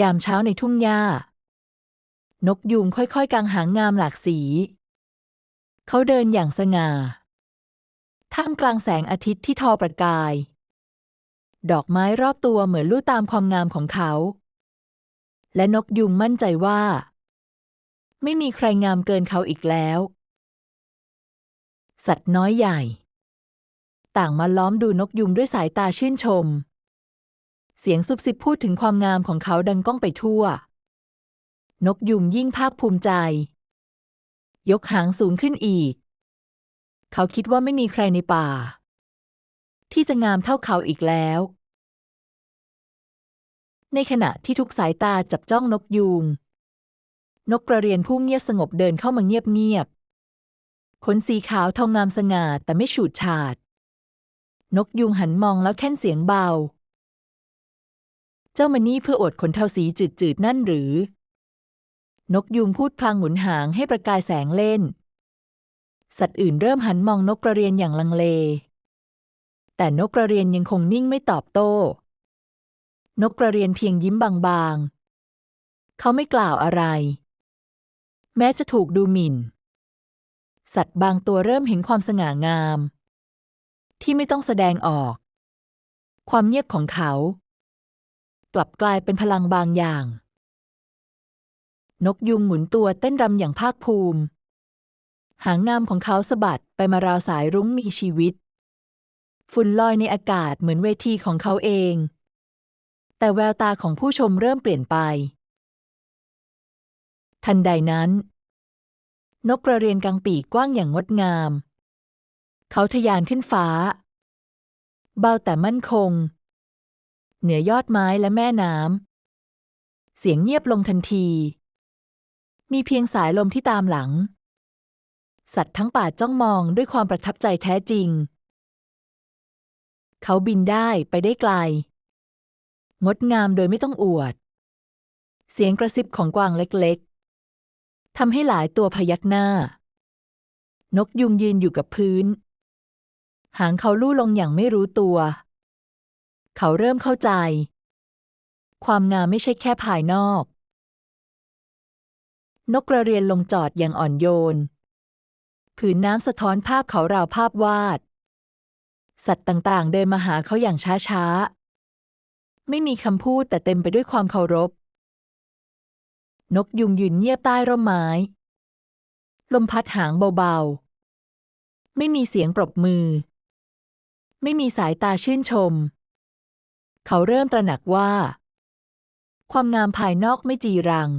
ยามเช้าในทุ่งหญ้า นกยูงค่อยๆกังหางงามหลากสี เขาเดินอย่างสง่า ท่ามกลางแสงอาทิตย์ที่ทอประกาย ดอกไม้รอบตัวเหมือนลู่ตามความงามของเขา และนกยูงมั่นใจว่า ไม่มีใครงามเกินเขาอีกแล้ว สัตว์น้อยใหญ่ ต่างมาล้อมดูนกยุงด้วยสายตาชื่นชม เสียงซุบซิบพูดถึงความงามของเขาดังก้องไปทั่ว นกยุงยิ่งภาคภูมิใจ ยกหางสูงขึ้นอีก เขาคิดว่าไม่มีใครในป่า ที่จะงามเท่าเขาอีกแล้ว ในขณะที่ทุกสายตาจับจ้องนกยูง นกกระเรียนผู้เงียบสงบเดินเข้ามาเงียบๆขนสีขาวทองงามสง่าแต่ไม่ฉูดฉาด นกยูงหันมองแล้วแค่นเสียงเบา เจ้ามานี่เพื่ออดขนเทาสีจืดๆนั่นหรือ นกยูงพูดพลางหมุนหางให้ประกายแสงเล่น สัตว์อื่นเริ่มหันมองนกกระเรียนอย่างลังเล แต่นกกระเรียนยังคงนิ่งไม่ตอบโต้ นกกระเรียนเพียงยิ้มบางๆ เขาไม่กล่าวอะไร แม้จะถูกดูหมิ่น สัตว์บางตัวเริ่มเห็นความสง่างาม ที่ไม่ต้องแสดงออกความเงียบของเขา กลับกลายเป็นพลังบางอย่าง นกยุงหมุนตัวเต้นรำอย่างภาคภูมิ หางงามของเขาสะบัดไปมาราวสายรุ้งมีชีวิต ฝุ่นลอยในอากาศเหมือนเวทีของเขาเอง แต่แววตาของผู้ชมเริ่มเปลี่ยนไป ทันใดนั้น นกกระเรียนกลางปีกกว้างอย่างงดงาม เขาทะยานขึ้นฟ้า เบาแต่มั่นคง เหนือยอดไม้และแม่น้ำ เสียงเงียบลงทันที มีเพียงสายลมที่ตามหลัง สัตว์ทั้งป่าจ้องมองด้วยความประทับใจแท้จริง เขาบินได้ไปได้ไกล งดงามโดยไม่ต้องอวด เสียงกระซิบของกวางเล็กๆทำให้หลายตัวพยักหน้า นกยุงยืนอยู่กับพื้น หางเขาลู่ลงอย่างไม่รู้ตัว เขาเริ่มเข้าใจ ความงามไม่ใช่แค่ภายนอก นกกระเรียนลงจอดอย่างอ่อนโยน ผืนน้ำสะท้อนภาพเขาราวภาพวาด สัตว์ต่างๆ เดินมาหาเขาอย่างช้าๆ ไม่มีคำพูดแต่เต็มไปด้วยความเคารพ นกยุงยืนเงียบใต้ร่มไม้ ลมพัดหางเบาๆ ไม่มีเสียงปรบมือ ไม่มีสายตาชื่นชม เขาเริ่มตระหนักว่า ความงามภายนอกไม่จีรัง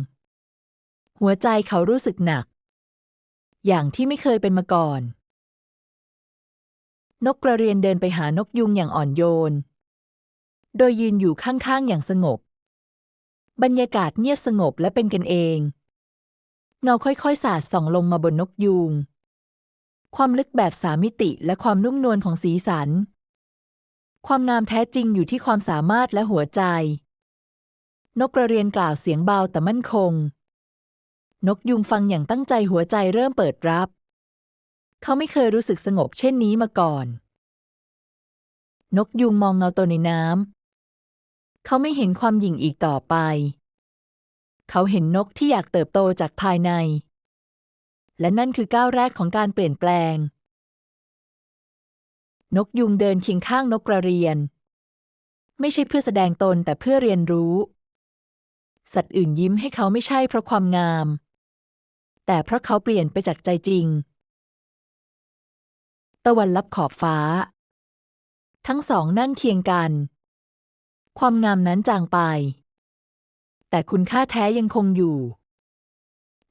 หัวใจเขารู้สึกหนัก อย่างที่ไม่เคยเป็นมาก่อน นกกระเรียนเดินไปหานกยุงอย่างอ่อนโยน โดยยืนอยู่ข้างๆอย่างสงบ บรรยากาศเงียบสงบและเป็นกันเอง เงาค่อยๆสาดส่องลงมาบนนกยูงความลึกแบบสามมิติและความนุ่มนวลของสีสัน ความงามแท้จริงอยู่ที่ความสามารถและหัวใจ นกกระเรียนกล่าวเสียงเบาแต่มั่นคง นกยุงฟังอย่างตั้งใจหัวใจเริ่มเปิดรับ เขาไม่เคยรู้สึกสงบเช่นนี้มาก่อน นกยุงมองเงาตัวในน้ำ เขาไม่เห็นความหยิ่งอีกต่อไป เขาเห็นนกที่อยากเติบโตจากภายใน และนั่นคือก้าวแรกของการเปลี่ยนแปลง นกยุงเดินเคียงข้างนกกระเรียน ไม่ใช่เพื่อแสดงตนแต่เพื่อเรียนรู้ สัตว์อื่นยิ้มให้เขาไม่ใช่เพราะความงาม แต่เพราะเขาเปลี่ยนไปจากใจจริง ตะวันลับขอบฟ้า ทั้งสองนั่งเคียงกัน ความงามนั้นจางไป แต่คุณค่าแท้ยังคงอยู่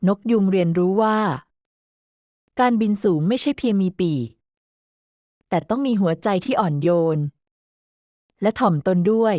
นกยุงเรียนรู้ว่า การบินสูงไม่ใช่เพียงมีปีก แต่ต้องมีหัวใจที่อ่อนโยน และถ่อมตนด้วย